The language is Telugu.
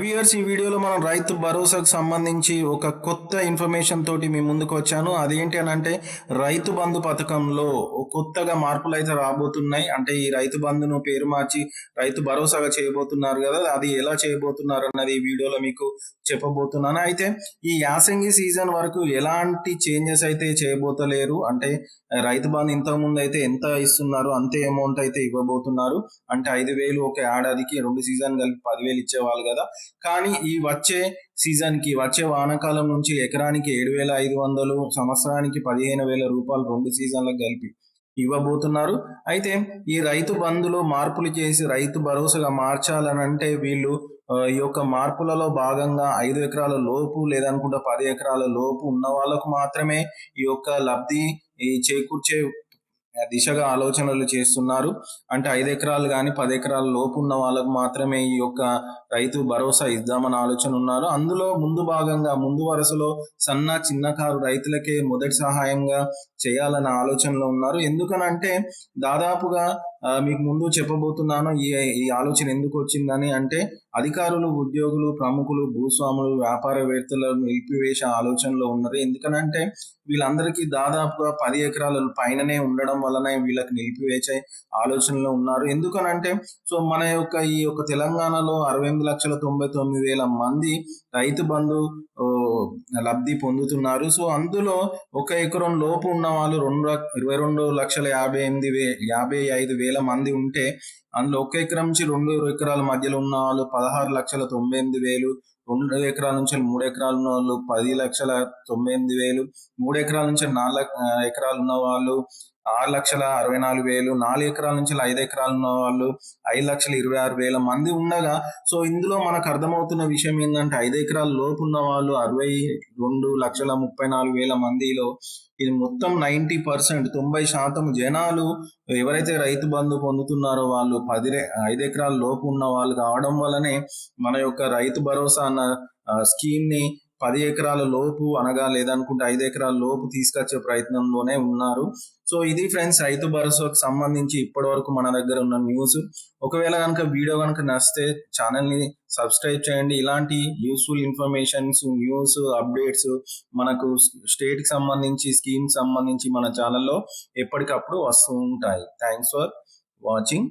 వ్యూయర్స్ ఈ వీడియోలో మనం రైతు భరోసాకు సంబంధించి ఒక కొత్త ఇన్ఫర్మేషన్ తోటి మీ ముందుకు వచ్చాను. అదేంటి అని అంటే రైతు బంధు పథకంలో కొత్తగా మార్పులు అయితే రాబోతున్నాయి. అంటే ఈ రైతు బంధును పేరు మార్చి రైతు భరోసాగా చేయబోతున్నారు కదా అది ఎలా చేయబోతున్నారు అన్నది ఈ వీడియోలో మీకు చెప్పబోతున్నాను. అయితే ఈ యాసంగి సీజన్ వరకు ఎలాంటి చేంజెస్ అయితే చేయబోతలేరు? అంటే రైతు బంధు ఇంతకు ముందు అయితే ఎంత ఇస్తున్నారు? అంతే అమౌంట్ అయితే ఇవ్వబోతున్నారు. అంటే ఐదు వేలు ఒక ఏడాదికి రెండు సీజన్ కలిపి పదివేలు ఇచ్చేవాళ్ళు కదా. కానీ ఈ వచ్చే సీజన్కి వచ్చే వానాకాలం నుంచి ఎకరానికి ఏడు వేల ఐదు వందలు సంవత్సరానికి పదిహేను వేల రూపాయలు రెండు సీజన్లకు కలిపి ఇవ్వబోతున్నారు. అయితే ఈ రైతు బంధులో మార్పులు చేసి రైతు భరోసాగా మార్చాలని అంటే వీళ్ళు ఈ యొక్క మార్పులలో భాగంగా ఐదు ఎకరాల లోపు లేదనుకుంటే పది ఎకరాల లోపు ఉన్న వాళ్ళకు మాత్రమే ఈ యొక్క లబ్ధి ఈ చేకూర్చే దిశగా ఆలోచనలు చేస్తున్నారు. అంటే ఐదు ఎకరాలు కానీ పది ఎకరాల లోపు ఉన్న వాళ్ళకు మాత్రమే ఈ యొక్క రైతు భరోసా ఇద్దామని ఆలోచన ఉన్నారు. అందులో ముందు భాగంగా ముందు వరుసలో సన్న చిన్నకారు రైతులకే మొదటి సహాయంగా చేయాలన్న ఆలోచనలో ఉన్నారు. ఎందుకనంటే దాదాపుగా మీకు ముందు చెప్పబోతున్నాను ఈ ఈ ఆలోచన ఎందుకు వచ్చిందని అంటే అధికారులు ఉద్యోగులు ప్రముఖులు భూస్వాములు వ్యాపారవేత్తలను నిలిపివేసే ఆలోచనలో ఉన్నారు. ఎందుకనంటే వీళ్ళందరికీ దాదాపుగా పది ఎకరాల పైననే ఉండడం వలన వీళ్ళకి నిలిపివేసే ఆలోచనలో ఉన్నారు. ఎందుకనంటే సో మన యొక్క ఈ యొక్క తెలంగాణలో అరవై ఎనిమిది లక్షల తొంభై తొమ్మిది వేల మంది రైతు బంధు లబ్ధి పొందుతున్నారు. సో అందులో ఒక ఎకరం లోపు ఉన్న వాళ్ళు రెండు లక్ష- ఇరవై రెండు లక్షల యాభై ఎనిమిది వే యాభై ఐదు వేల మంది ఉంటే అందులో ఒక ఎకరం నుంచి రెండు ఎకరాల మధ్యలో ఉన్న వాళ్ళు పదహారు లక్షల తొంభై ఎనిమిది వేలు రెండు ఎకరాల నుంచి మూడు ఎకరాలు ఉన్న వాళ్ళు పది లక్షల తొంభై ఎనిమిది వేలు మూడు ఎకరాల నుంచి నాలుగు ఎకరాలు ఉన్న వాళ్ళు ఆరు లక్షల అరవై నాలుగు వేలు నాలుగు ఎకరాల నుంచి ఐదు ఎకరాలు ఉన్న వాళ్ళు ఐదు లక్షల ఇరవై ఆరు వేల మంది ఉండగా సో ఇందులో మనకు అర్థమవుతున్న విషయం ఏంటంటే ఐదు ఎకరాల లోపు ఉన్న వాళ్ళు అరవై రెండు లక్షల ముప్పై నాలుగు వేల మందిలో ఇది మొత్తం నైంటీ పర్సెంట్ తొంభై శాతం జనాలు ఎవరైతే రైతు బంధు పొందుతున్నారో వాళ్ళు పది ఐదు ఎకరాల లోపు ఉన్న వాళ్ళు కావడం వల్లనే మన యొక్క రైతు భరోసా అన్న స్కీమ్ని పది ఎకరాల లోపు అనగా లేదనుకుంటే ఐదు ఎకరాల లోపు తీసుకొచ్చే ప్రయత్నంలోనే ఉన్నారు. సో ఇది ఫ్రెండ్స్ రైతు భరోసాకు సంబంధించి ఇప్పటి వరకు మన దగ్గర ఉన్న న్యూస్. ఒకవేళ కనుక వీడియో కనుక నచ్చితే ఛానల్ని సబ్స్క్రైబ్ చేయండి. ఇలాంటి యూస్ఫుల్ ఇన్ఫర్మేషన్స్ న్యూస్ అప్డేట్స్ మనకు స్టేట్కి సంబంధించి స్కీమ్ సంబంధించి మన ఛానల్లో ఎప్పటికప్పుడు వస్తూ ఉంటాయి. Thanks for watching.